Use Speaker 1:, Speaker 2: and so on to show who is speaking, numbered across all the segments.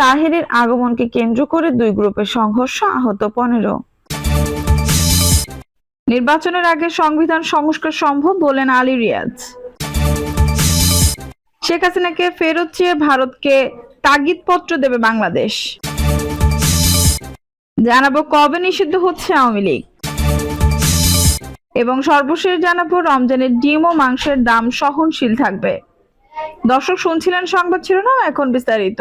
Speaker 1: তাহেরের আগমনকে কেন্দ্র করে দুই গ্রুপের সংঘর্ষ আহত পনেরো। নির্বাচনের আগে সংবিধান সংস্কার সম্ভব বলেন আলী রিয়াজ। শেখ হাসিনাকে ফেরত চেয়ে ভারতকে তাগিদপত্র দেবে বাংলাদেশ। জানাব কবে নিষিদ্ধ হচ্ছে আওয়ামী লীগ। এবং সর্বশেষ জানাব রমজানের ডিম ও মাংসের দাম সহনশীল থাকবে। দর্শক শুনছিলেন সংবাদ শিরোনাম, এখন বিস্তারিত।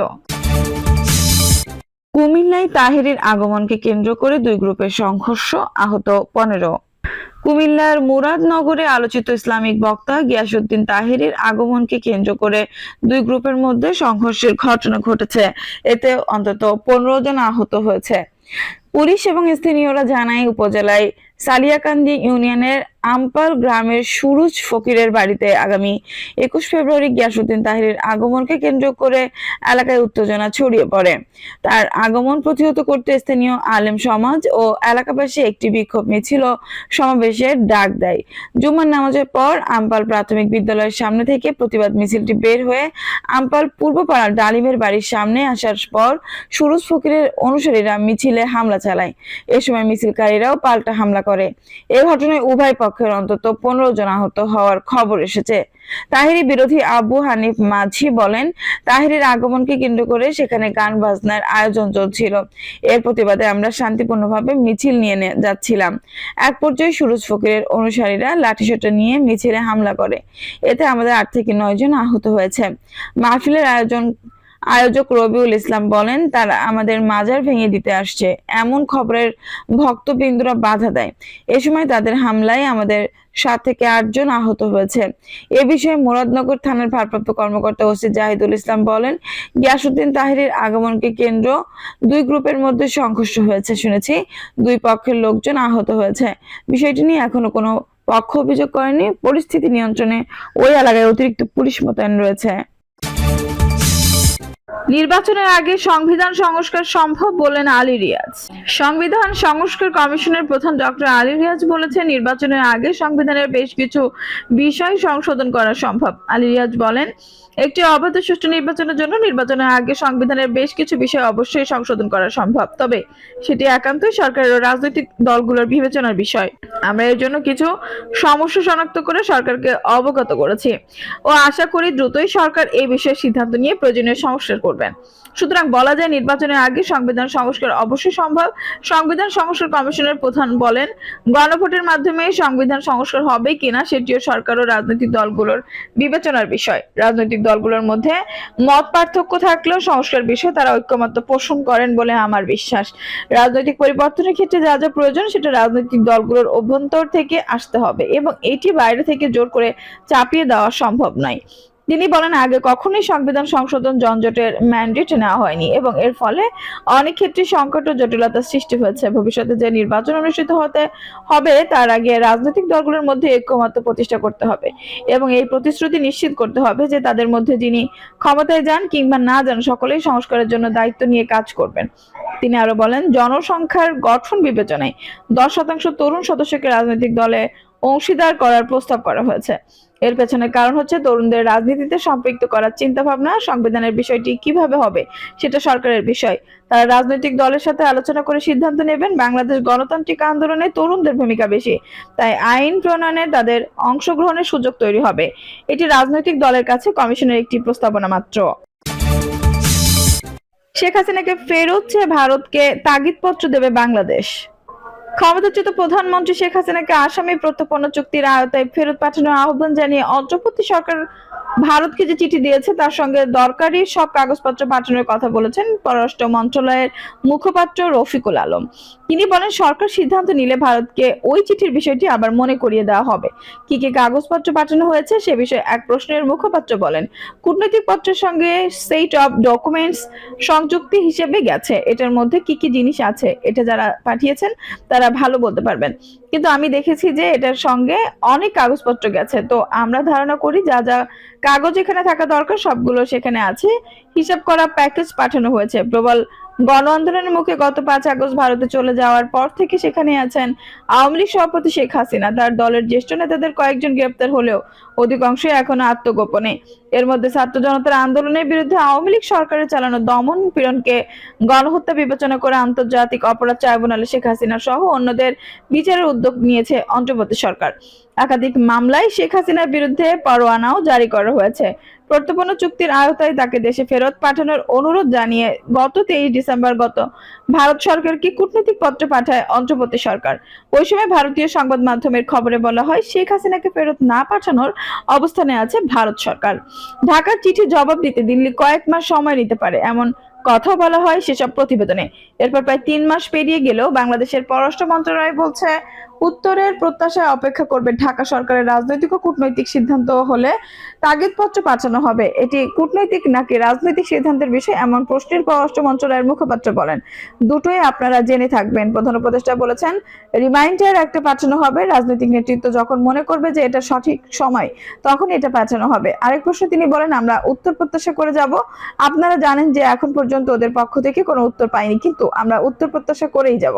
Speaker 1: কুমিল্লায় তাহেরের আগমনকে কেন্দ্র করে দুই গ্রুপের সংঘর্ষ আহত পনেরো। কুমিল্লার মুরাদনগরে আলোচিত ইসলামিক বক্তা গিয়াসউদ্দিন তাহেরের আগমনকে কেন্দ্র করে দুই গ্রুপের মধ্যে সংঘর্ষের ঘটনা ঘটেছে। এতে অন্তত পনেরো জন আহত হয়েছে। পুলিশ এবং স্থানীয়রা জানায়, উপজেলায় সালিয়াকান্দি ইউনিয়নের আমপাল গ্রামের সুরুজ ফকিরের বাড়িতে আগামী একুশ ফেব্রুয়ারি গিয়াসউদ্দিন তাহিরের আগমনকে কেন্দ্র করে এলাকায় উত্তেজনা ছড়িয়ে পড়ে। তার আগমন প্রতিহত করতে স্থানীয় আলেম সমাজ ও এলাকাবাসী একটি বিক্ষোভ মিছিল সমাবেশের ডাক দেয়। জুমার নামাজের পর আমপাল প্রাথমিক বিদ্যালয়ের সামনে থেকে প্রতিবাদ মিছিলটি বের হয়ে আমপাল পূর্বপাড়ার ডালিমের বাড়ির সামনে আসার পর সুরুজ ফকিরের অনুসারীরা মিছিলে হামলা চালায়। এ সময় মিছিলকারীরাও পাল্টা হামলা করে। এ ঘটনায় উভয় পক্ষের অন্তত পনেরো জন আহত হওয়ার খবর এসেছে। তাহিরি বিরোধী আবু হানিফ মাঝি বলেন, তাহিরের আগমনকে কেন্দ্র করে সেখানে গান বাজনার আয়োজন চলছিল। এর প্রতিবাদে আমরা শান্তিপূর্ণভাবে মিছিল নিয়ে যাচ্ছিলাম। এক পর্যায়ে সুরজ ফকিরের অনুসারীরা লাঠিসোঁটা নিয়ে মিছিলে হামলা করে। এতে আমাদের আট থেকে নয় জন আহত হয়েছে। মাহফিলের আয়োজন আয়োজক রবিউল ইসলাম বলেন, তারা আমাদের মাজার ভেঙে দিতে আসছে। এমন খবরের ভক্তবৃন্দরা বাধা দেয়। এ সময় তাদের হামলায় আমাদের সাত থেকে আটজন আহত হয়েছে। এ বিষয়ে মুরাদনগর থানার ভারপ্রাপ্ত কর্মকর্তা ওসি জাহিদুল ইসলাম বলেন গিয়াসুদ্দিন তাহিরের আগমনকে কেন্দ্র দুই গ্রুপের মধ্যে সংঘর্ষ হয়েছে শুনেছি। দুই পক্ষের লোকজন আহত হয়েছে। বিষয়টি নিয়ে এখনও কোনো পক্ষ অভিযোগ করেনি। পরিস্থিতি নিয়ন্ত্রণে ওই এলাকায় অতিরিক্ত পুলিশ মোতায়েন রয়েছে। নির্বাচনের আগে সংবিধান সংস্কার সম্ভব বললেন আলী রিয়াজ। সংবিধান সংস্কার কমিশনের প্রধান ডক্টর আলী রিয়াজ বলেছেন, নির্বাচনের আগে সংবিধানের বেশ কিছু বিষয় সংশোধন করা সম্ভব। আলী রিয়াজ বলেন, একটি অবাধ সুষ্ঠু নির্বাচনের জন্য নির্বাচনের আগে সংবিধানের বেশ কিছু বিষয় অবশ্যই সংশোধন করা সম্ভব। তবে সেটি একান্তই সরকারের রাজনৈতিক দলগুলোর বিবেচনার বিষয়। আমরা এর জন্য কিছু সমস্যা শনাক্ত করে সরকারকে অবগত করেছি। ও আশা করি দ্রুতই সরকার এই বিষয়ে সিদ্ধান্ত নিয়ে প্রয়োজনীয় সংস্কার করবেন। সুতরাং বলা যায় নির্বাচনের আগে সংবিধান সংস্কার অবশ্যই সম্ভব। সংবিধান সংস্কার কমিশনের প্রধান বলেন, গণভোটের মাধ্যমে সংবিধান সংস্কার হবে কিনা সেটিও সরকার ও রাজনৈতিক দলগুলোর বিবেচনার বিষয়। রাজনৈতিক দলগুলোর মধ্যে মত পার্থক্য থাকলেও সংস্কার বিষয়ে তারা ঐক্যমত্য পোষণ করেন বলে আমার বিশ্বাস। রাজনৈতিক পরিবর্তনের ক্ষেত্রে যা যা প্রয়োজন সেটা রাজনৈতিক দলগুলোর অভ্যন্তর থেকে আসতে হবে এবং এটি বাইরে থেকে জোর করে চাপিয়ে দেওয়া সম্ভব নয়। তিনি বলেন, আগে কখনোই সংবিধান সংশোধন জনজটের ম্যান্ডেট নেওয়া হয়নি এবং এর ফলে অনেক ক্ষেত্রে সংকট ও জটিলতার সৃষ্টি হয়েছে। ভবিষ্যতে যে নির্বাচন অনুষ্ঠিত হতে হবে, তার আগে রাজনৈতিক দলগুলোর মধ্যে ঐক্যমত্য প্রতিষ্ঠা করতে হবে এবং এই প্রতিশ্রুতি নিশ্চিত করতে হবে যে তাদের মধ্যে যিনি ক্ষমতায় যান কিংবা না যান, সকলেই সংস্কারের জন্য দায়িত্ব নিয়ে কাজ করবেন। তিনি আরও বলেন, জনসংখ্যার গঠন বিবেচনায় দশ শতাংশ তরুণ সদস্যকে রাজনৈতিক দলে অংশীদার করার প্রস্তাব করা হয়েছে। এর পেছনে কারণ হচ্ছে তরুণদের রাজনীতিতে সম্পৃক্ত করার চিন্তা ভাবনা সংবিধানের বিষয়টি কীভাবে হবে সেটা সরকারের বিষয়। তারা রাজনৈতিক দলের সাথে আলোচনা করে সিদ্ধান্ত নেবেন, বাংলাদেশ গণতান্ত্রিক আন্দোলনে তরুণদের ভূমিকা বেশি। তাই আইন প্রণয়নে তাদের অংশগ্রহণের সুযোগ তৈরি হবে। এটি রাজনৈতিক দলের কাছে কমিশনের একটি প্রস্তাবনা মাত্র। শেখ হাসিনাকে ফেরত চেয়ে ভারতকে তাগিদপত্র দেবে বাংলাদেশ। ক্ষমতাচ্যুত প্রধানমন্ত্রী শেখ হাসিনাকে আসামি প্রত্যর্পণ চুক্তির আওতায় ফেরত পাঠানোর আহ্বান জানিয়ে অন্তর্বর্তী সরকার ভারতকে যে চিঠি দিয়েছে, তার সঙ্গে দরকারি সব কাগজপত্র পাঠানোর কথা বলেছেন পররাষ্ট্র মন্ত্রণালয়ের মুখপাত্র রফিকুল আলম। তিনি বলেন, সরকার সিদ্ধান্ত নিলে ভারতকে ওই চিঠির বিষয়টি আবার মনে করিয়ে দেওয়া হবে। কি কি কাগজপত্র পাঠানো হয়েছে সে বিষয়ে এক প্রশ্নের মুখপাত্র বলেন, কূটনৈতিক পত্রের সঙ্গে সেট অফ ডকুমেন্টস সংযুক্তি হিসেবে গেছে। এটার মধ্যে কি কি জিনিস আছে, এটা যারা পাঠিয়েছেন, তারা ভালো বলতে পারবেন। কিন্তু আমি দেখেছি যে এটার সঙ্গে অনেক কাগজপত্র গেছে। তো আমরা ধারণা করি যা যা কাগজ এখানে থাকা দরকার সবগুলো সেখানে আছে। হিসাব করা প্যাকেজ পাঠানো হয়েছে। প্রবল গণ আন্দোলনের মুখে গত পাঁচ আগস্ট ভারতে চলে যাওয়ার পর থেকে সেখানে আছেন আওয়ামী লীগ সভাপতি শেখ হাসিনা। তার দলের জ্যেষ্ঠ নেতাদের কয়েকজন গ্রেপ্তার হলেও অধিকাংশই এখনও আত্মগোপনে। এর মধ্যে ছাত্র জনতার আন্দোলনের বিরুদ্ধে আওয়ামী লীগ সরকারের চালানো দমন পীড়নকে গণহত্যা বিবেচনা করে আন্তর্জাতিক অপরাধ ট্রাইব্যুনালে শেখ হাসিনা সহ অন্যদের বিচারের উদ্যোগ নিয়েছে অন্তর্বর্তী সরকার। একাধিক মামলায় শেখ হাসিনার বিরুদ্ধে পরোয়ানাও জারি করা হয়েছে। প্রত্যর্পণ চুক্তির আওতায় তাকে দেশে ফেরত পাঠানোর অনুরোধ জানিয়ে গত তেইশ ডিসেম্বর গত ভারত সরকারকে কূটনৈতিক পত্র পাঠায় অন্তর্বর্তী সরকার? ওই সময় ভারতীয় সংবাদ মাধ্যমের খবরে বলা হয়, শেখ হাসিনাকে ফেরত না পাঠানোর অবস্থানে আছে ভারত সরকার। ঢাকার চিঠি জবাব দিতে দিল্লি কয়েক মাস সময় নিতে পারে এমন কথা বলা হয় সেসব প্রতিবেদনে। এরপর প্রায় তিন মাস পেরিয়ে গেলেও বাংলাদেশের পররাষ্ট্র মন্ত্রণালয় বলছে উত্তরের প্রত্যাশায় অপেক্ষা করবে ঢাকা সরকারের রাজনৈতিক ও কূটনৈতিক সিদ্ধান্ত হলে তাগিদপত্র পাঠানো হবে। এটি কূটনৈতিক নাকি রাজনৈতিক সিদ্ধান্তের বিষয় এমন প্রশ্নের পররাষ্ট্র মন্ত্রণালয়ের মুখপাত্র বলেন। দুটোই আপনারা জেনে থাকবেন। প্রধান উপদেষ্টা বলেছেন, রিমাইন্ডার একটা পাঠানো হবে, রাজনৈতিক নেতৃত্ব যখন মনে করবে যে এটা সঠিক সময় তখন এটা পাঠানো হবে। আরেক প্রশ্ন তিনি বলেন, আমরা উত্তর প্রত্যাশা করে যাব। আপনারা জানেন যে এখন পর্যন্ত ওদের পক্ষ থেকে কোনো উত্তর পাইনি, কিন্তু আমরা উত্তর প্রত্যাশা করেই যাব।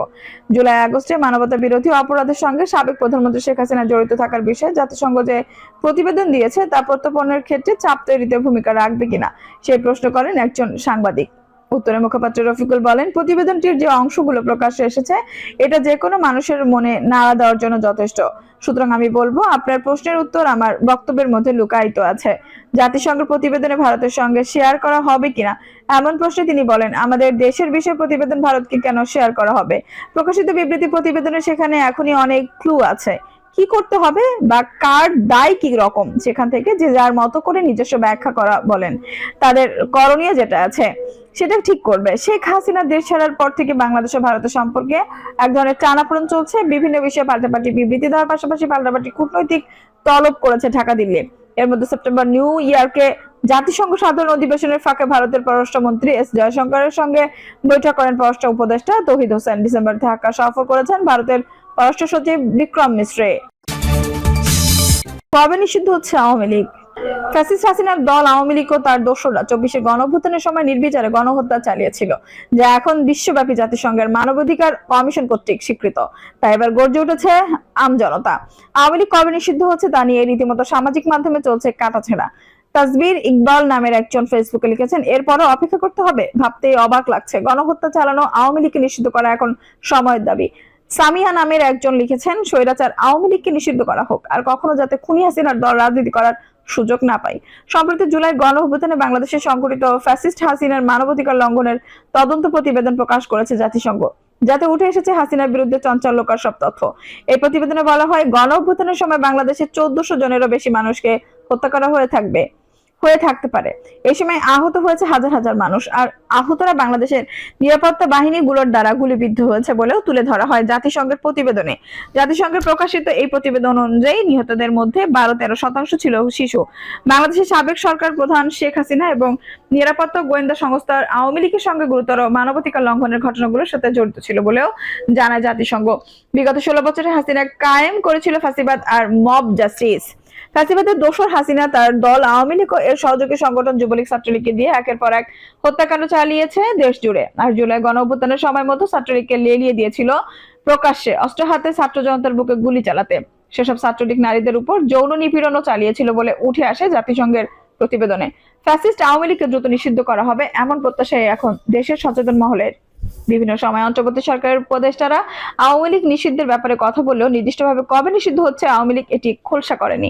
Speaker 1: জুলাই আগস্টে মানবতা বিরোধী অপরাধের সঙ্গে সাবেক প্রধানমন্ত্রী শেখ হাসিনা জড়িত থাকার বিষয়ে জাতিসংঘ যে প্রতিবেদন দিয়েছে তা প্রত্যর্পণের ক্ষেত্রে চাপ তৈরিতে ভূমিকা রাখবে কিনা, সেই প্রশ্ন করেন একজন সাংবাদিক। উত্তরে মুখপাত্র রফিকুল বলেন, প্রতিবেদনটির যে অংশগুলো প্রকাশ্যে এসেছে, এটা যে কোনো মানুষের মনে নাড়া দেওয়ার জন্য যথেষ্ট। সুতরাং আমি বলব, আপনার প্রশ্নের উত্তর আমার বক্তব্যের মধ্যে লুকায়িত আছে। জাতিসংঘের প্রতিবেদনে ভারতের সঙ্গে শেয়ার করা হবে কিনা, এমন প্রশ্নে তিনি বলেন, আমাদের দেশের বিষয়ে প্রতিবেদন ভারতকে কেন শেয়ার করা হবে? প্রকাশিত বিবৃতি প্রতিবেদনে সেখানে এখনই অনেক ক্লু আছে। কি করতে হবে বা কার দায় কি রকম সেখান থেকে যে যার মতো করে নিজস্ব ব্যাখ্যা করা বলেন। তাদের করণীয় যেটা আছে সেটা ঠিক করবে। শেখ হাসিনা দেশ ছাড়ার পর থেকে বাংলাদেশ ও ভারতের সম্পর্কে এক ধরনের টানাপোড়েন চলছে। বিভিন্ন বিষয়ে পাল্টাপাল্টি বিবৃতি দেওয়ার পাশাপাশি পাল্টাপাল্টি কূটনৈতিক তলব করেছে ঢাকা, দিল্লি। এর মধ্যে সেপ্টেম্বর নিউ ইয়ারকে জাতিসংঘ সাধারণ অধিবেশনের ফাঁকে ভারতের পররাষ্ট্রমন্ত্রী এস জয়শঙ্করের সঙ্গে বৈঠক করেন পররাষ্ট্র উপদেষ্টা তৌহিদ হোসেন। ডিসেম্বর ঢাকা সফর করেছেন ভারতের পররাষ্ট্র সচিব বিক্রম মিশ্রে। কবে নিষিদ্ধ হচ্ছে আওয়ামী লীগ। ফ্যাসিস্ট হাসিনার দল আওয়ামী লীগ ও তার গণভ্যুত্থানের সময় নির্বিচারে গণহত্যা চালিয়েছিল, যা এখন বিশ্বব্যাপী জাতিসংঘের মানবাধিকার কমিশন কর্তৃক স্বীকৃত। এবার গর্জে উঠেছে আমজনতা আওয়ামী লীগ কবে নিষিদ্ধ হচ্ছে তা নিয়ে রীতিমতো সামাজিক মাধ্যমে চলছে কাটাছেড়া। তাসবির ইকবাল নামের একজন ফেসবুকে লিখেছেন, এরপরও অপেক্ষা করতে হবে। ভাবতেই অবাক লাগছে, গণহত্যা চালানো আওয়ামী লীগকে নিষিদ্ধ করা এখন সময়ের দাবি। সামিয়া নামের একজন লিখেছেন, স্বৈরাচার আওয়ামী লীগকে নিষিদ্ধ করা হোক, আর কখনো যাতে খুনি হাসিনার দল রাজনীতি করার সুযোগ না পায়। সম্প্রতি জুলাই গণ অভ্যুত্থানে বাংলাদেশে সংঘটিত ফ্যাসিস্ট হাসিনার মানবাধিকার লঙ্ঘনের তদন্ত প্রতিবেদন প্রকাশ করেছে জাতিসংঘ, যাতে উঠে এসেছে হাসিনার বিরুদ্ধে চঞ্চল্যকর সব তথ্য। এই প্রতিবেদনে বলা হয় গণ অভ্যুত্থানের সময় বাংলাদেশের চোদ্দশো জনেরও বেশি মানুষকে হত্যা করা হয়ে থাকবে। হয়ে থাকতে পারে। এই সময় আহত হয়েছে হাজার হাজার মানুষ। আর আহতরা বাংলাদেশের নিরাপত্তা বাহিনীগুলোর দ্বারা গুলিবিদ্ধ হয়েছে বলেও তুলে ধরা হয় জাতিসংঘের প্রতিবেদনে। জাতিসংঘের প্রকাশিত এই প্রতিবেদন অনুযায়ী নিহতদের মধ্যে বারো তেরো শতাংশ ছিল শিশু। বাংলাদেশের সাবেক সরকার প্রধান শেখ হাসিনা এবং নিরাপত্তা গোয়েন্দা সংস্থার আওয়ামী লীগের সঙ্গে গুরুতর মানবাধিকার লঙ্ঘনের ঘটনাগুলোর সাথে জড়িত ছিল বলেও জানায় জাতিসংঘ। বিগত ষোলো বছরে হাসিনা কায়েম করেছিল ফাঁসিবাদ আর মব জাস্টিস। ফ্যাসিবাদের দোসর হাসিনা তার দল আওয়ামী লীগ এর সহযোগী সংগঠন যুবলীগ ছাত্রলীগকে দিয়ে একের পর এক হত্যাকাণ্ড চালিয়েছে দেশ জুড়ে। আর জুলাই গণ অভ্যুত্থানের সময় মতো ছাত্রলীগকে লেলিয়ে দিয়েছিল প্রকাশ্যে অস্ত্র হাতে ছাত্র জনতার বুকে গুলি চালাতে। সেসব ছাত্রলীগ নারীদের উপর যৌন নিপীড়নও চালিয়েছিল বলে উঠে আসে জাতিসংঘের প্রতিবেদনে। ফ্যাসিস্ট আওয়ামী লীগকে দ্রুত নিষিদ্ধ করা হবে এমন প্রত্যাশায় এখন দেশের সচেতন মহলের। বিভিন্ন সময় অন্তর্বর্তী সরকারের উপদেষ্টারা আওয়ামী লীগ নিষিদ্ধের ব্যাপারে কথা বললেও নির্দিষ্টভাবে কবে নিষিদ্ধ হচ্ছে আওয়ামী লীগ এটি খোলসা করেনি।